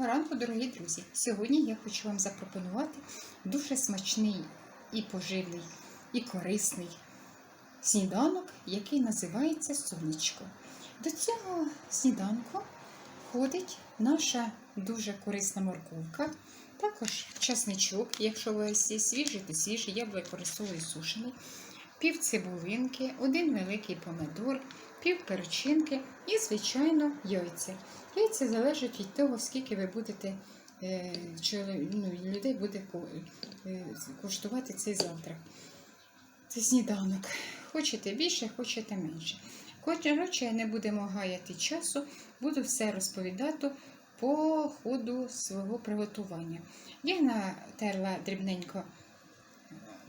Доброго ранку, дорогі друзі! Сьогодні я хочу вам запропонувати дуже смачний і поживний, і корисний сніданок, який називається сонечко. До цього сніданку входить наша дуже корисна морковка, також часничок, якщо у вас є свіжий, то свіжий, я використовую сушений, пів цибулинки, один великий помидор, пів перчинки і, звичайно, яйця. Яйця залежать від того, скільки ви будете е, ну, людей буде е, коштувати цей завтрак. Це сніданок. Хочете більше, хочете менше. Коротше, не будемо гаяти часу, буду все розповідати по ходу свого приготування. Я натерла дрібненько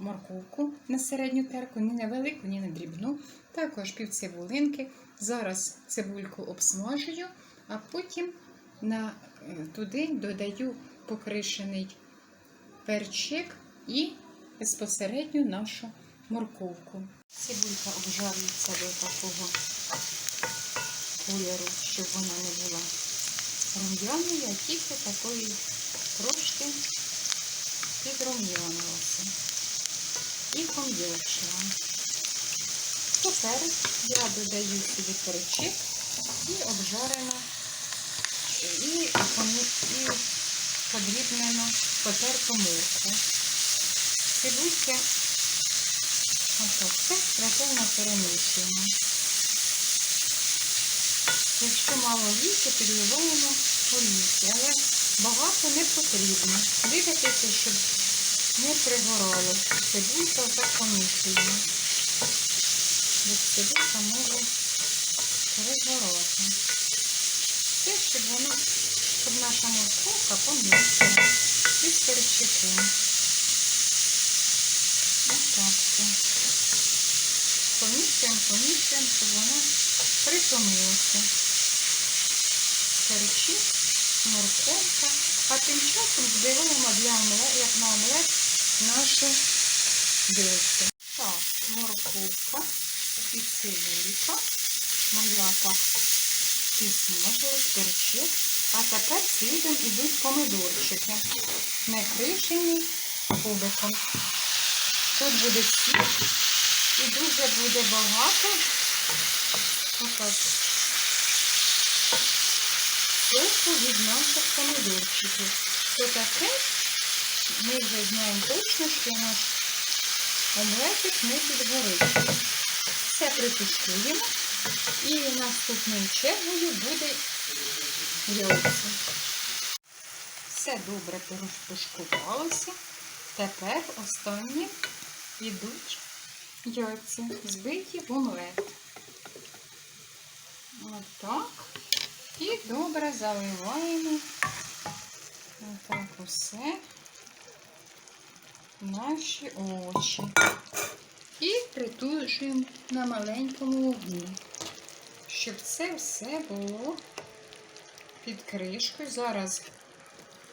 морковку на середню терку, ні на велику, ні на дрібну. Також пів цибулинки. Зараз цибульку обсмажую, а потім на, е, туди додаю покришений перчик і безпосередньо нашу морковку. Цибулька обжарюється до такого кольору, щоб вона не була рум'яною, а тільки такої трошки підрум'янилася пом'якшила. Тепер я додаю сюди перчик і обжарено і, подрібнено потерту морку. Цибульки отак все ретельно перемішуємо. Якщо мало віки, підливаємо олійки, але багато не потрібно. Дивитися, щоб не пригорало. Цибулька отак помішуємо. Бо цибулька може перегорати. Те, щоб воно, щоб наша морковка помішала. І перчиком. Отак все. Помішуємо, помішуємо, щоб воно притомилося. Перчик, морковка. А тим часом збиваємо для омлет, як на омлет нашу дельцю. Так, морковка і цибулька. Моя так підсмажилась, перчик. А тепер слідом ідуть помидорчики. Накришені кубиком. Тут буде сіль і дуже буде багато. Соку від наших помидорчиків. Це таке, ми вже знаємо точно, що наш омлетик не підгорить. Все притушуємо. І наступною чергою буде яйця. Все добре порозпушкувалося. Тепер останні йдуть яйця, збиті в омлет. Отак. І добре заливаємо отак усе наші очі. І притушуємо на маленькому вогні, щоб це все було під кришкою. Зараз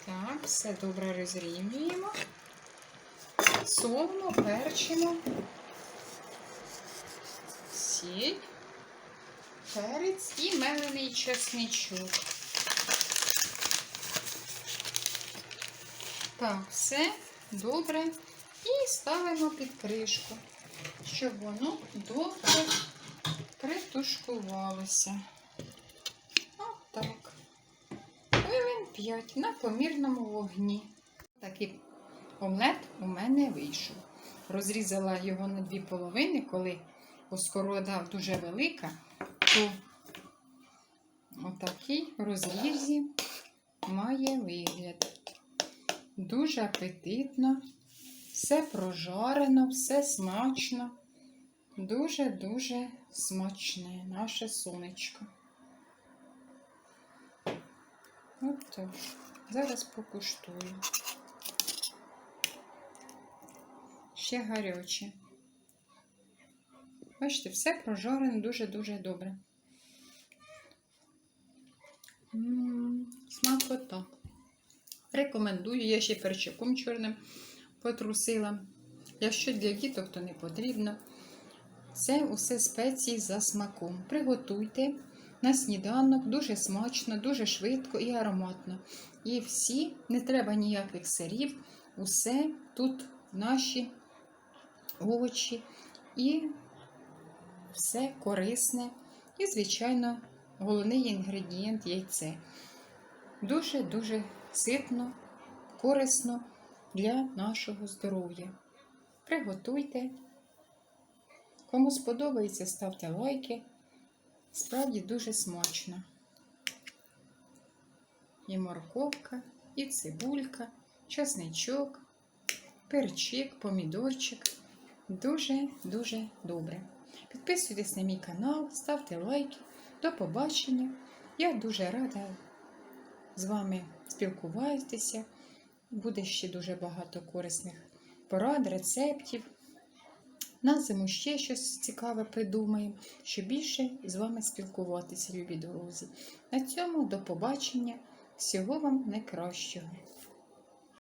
так, все добре розрівнюємо, солимо, перчимо, сіль, перець і мелений чесничок. Так, все добре. І ставимо під кришку, щоб воно добре притушкувалося. Отак. Хвилин 5 на помірному вогні. Такий омлет у мене вийшов. Розрізала його на дві половини, коли оскорода дуже велика, то отакий розрізі має вигляд. Дуже апетитно. Все прожарено, все смачно. Дуже-дуже смачне наше сонечко. Отож, зараз покуштую. Ще гаряче. Бачите, все прожарено дуже-дуже добре. М, Смакота. Рекомендую, я ще перчиком чорним потрусила. Якщо для діток, то не потрібно. Це усе спеції за смаком. Приготуйте, на сніданок, дуже смачно, дуже швидко і ароматно. І всі, не треба ніяких сирів, усе тут наші овочі і все корисне. І, звичайно, головний інгредієнт яйце. Дуже-дуже ситно, корисно для нашого здоров'я. Приготуйте. Кому сподобається, ставте лайки. Справді дуже смачно. І морковка, і цибулька, часничок, перчик, помідорчик. Дуже-дуже добре. Підписуйтесь на мій канал, ставте лайки. До побачення. Я дуже рада з вами спілкуватися. Буде ще дуже багато корисних порад, рецептів. На зиму ще щось цікаве придумаємо, щоб більше з вами спілкуватися, любі друзі. На цьому до побачення. Всього вам найкращого.